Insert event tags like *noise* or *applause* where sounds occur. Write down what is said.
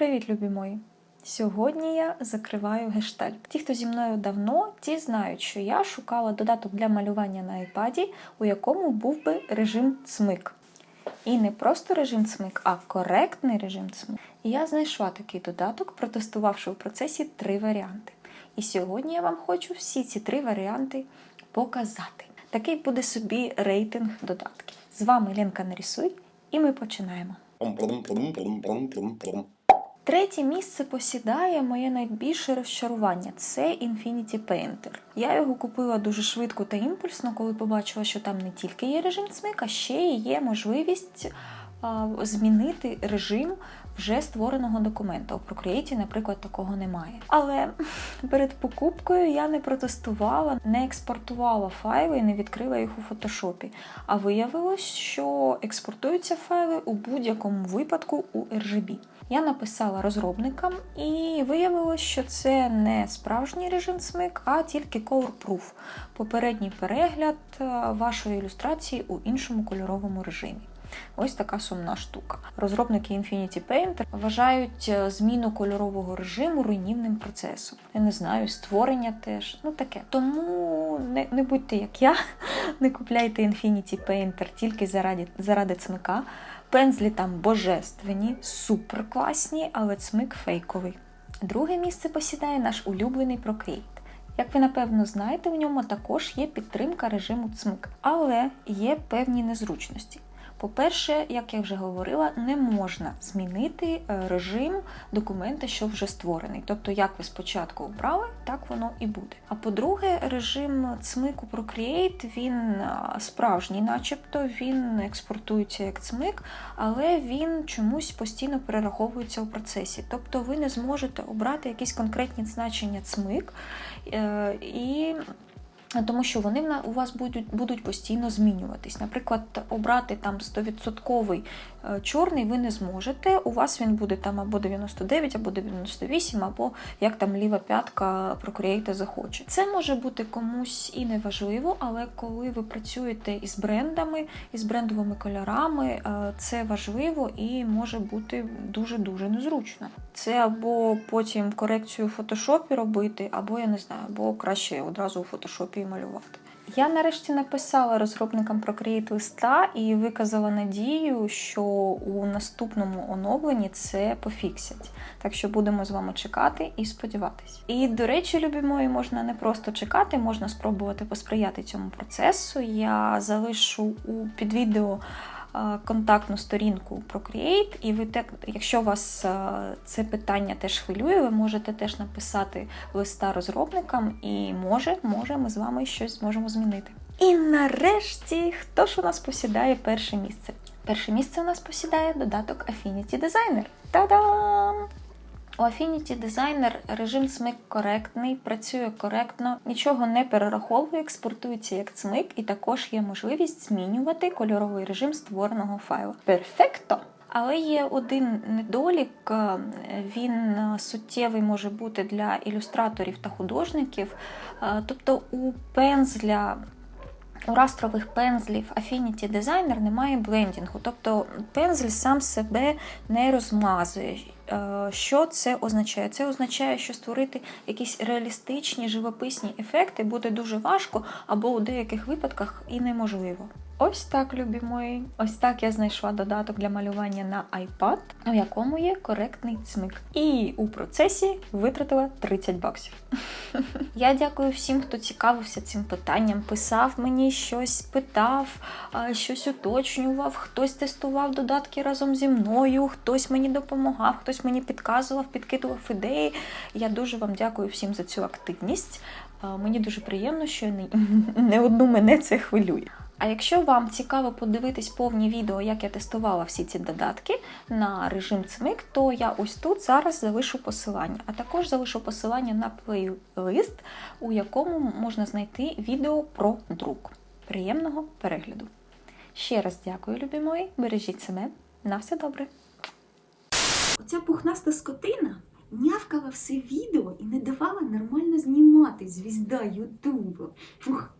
Привіт, любі мої! Сьогодні я закриваю гештальт. Ті, хто зі мною давно, ті знають, що я шукала додаток для малювання на iPad, у якому був би режим цмик. І не просто режим цмик, а коректний режим цмик. І я знайшла такий додаток, протестувавши у процесі три варіанти. І сьогодні я вам хочу всі ці три варіанти показати. Такий буде собі рейтинг додатків. З вами Ленка Нарісуй, і ми починаємо. Третє місце посідає моє найбільше розчарування це Infinity Painter. Я його купила дуже швидко та імпульсно, коли побачила, що там не тільки є режим цмик, а ще є можливість змінити режим вже створеного документа. У Procreate, наприклад, такого немає. Але *laughs* перед покупкою я не протестувала, не експортувала файли і не відкрила їх у фотошопі. А виявилось, що експортуються файли у будь-якому випадку у RGB. Я написала розробникам, і виявилось, що це не справжній режим цмик, а тільки color-proof. Попередній перегляд е, вашої ілюстрації у іншому кольоровому режимі. Ось така сумна штука. Розробники Infinity Painter вважають е, зміну кольорового режиму руйнівним процесом. Я не знаю, створення теж. Ну таке. Тому не, не будьте як я, *laughs* не купляйте Infinity Painter тільки заради, заради цмика. Пензлі там божественні, супер класні, але цмик фейковий. Друге місце посідає наш улюблений Procreate. Як ви напевно знаєте, в ньому також є підтримка режиму цмик, але є певні незручності. По-перше, як я вже говорила, не можна змінити е, режим документа, що вже створений. Тобто, як ви спочатку обрали, так воно і буде. А по-друге, режим цмику Procreate, він е, справжній, начебто він експортується як цмик, але він чомусь постійно перераховується у процесі. Тобто ви не зможете обрати якісь конкретні значення цмик е, і. Тому що вони у вас будуть, будуть постійно змінюватись. Наприклад, обрати там 100% е, чорний ви не зможете. У вас він буде там або 99, або 98, або як там ліва п'ятка Procreate захоче. Це може бути комусь і не важливо, але коли ви працюєте із брендами, із брендовими кольорами, е, це важливо і може бути дуже-дуже незручно. Це або потім корекцію в фотошопі робити, або я не знаю, або краще одразу у фотошопі і малювати. Я нарешті написала розробникам Procreate листа і виказала надію, що у наступному оновленні це пофіксять. Так що будемо з вами чекати і сподіватись. І до речі, любі мої, можна не просто чекати, можна спробувати посприяти цьому процесу. Я залишу у під відео контактну сторінку Procreate, і ви так, якщо вас е, це питання теж хвилює, ви можете теж написати листа розробникам, і може, може, ми з вами щось зможемо змінити. І нарешті, хто ж у нас посідає перше місце? Перше місце у нас посідає додаток Affinity Designer. Та-дам! У Affinity Designer режим цмик коректний, працює коректно, нічого не перераховує, експортується як цмик, і також є можливість змінювати кольоровий режим створеного файлу. Перфекто! Але є один недолік, е, він е, суттєвий може бути для ілюстраторів та художників. Е, Тобто у пензля у растрових пензлів Affinity Designer немає блендінгу, тобто пензель сам себе не розмазує. Е, Що це означає? Це означає, що створити якісь реалістичні живописні ефекти буде дуже важко або у деяких випадках і неможливо. Ось так, любі мої. Ось так я знайшла додаток для малювання на iPad, у якому є коректний цмик. І у процесі витратила 30 баксів. *laughs* Я дякую всім, хто цікавився цим питанням, писав мені щось, питав, щось уточнював, хтось тестував додатки разом зі мною, хтось мені допомагав, хтось мені підказував, підкидував ідеї. Я дуже вам дякую всім за цю активність. Мені дуже приємно, що не, *laughs* не одну мене це хвилює. А якщо вам цікаво подивитись повні відео, як я тестувала всі ці додатки на режим цмик, то я ось тут зараз залишу посилання, а також залишу посилання на плейлист, у якому можна знайти відео про друк. Приємного перегляду! Ще раз дякую, любі мої, бережіть себе, на все добре! Оця пухнаста скотина нявкала все відео і не давала нормально знімати звізда Ютуба. Фух.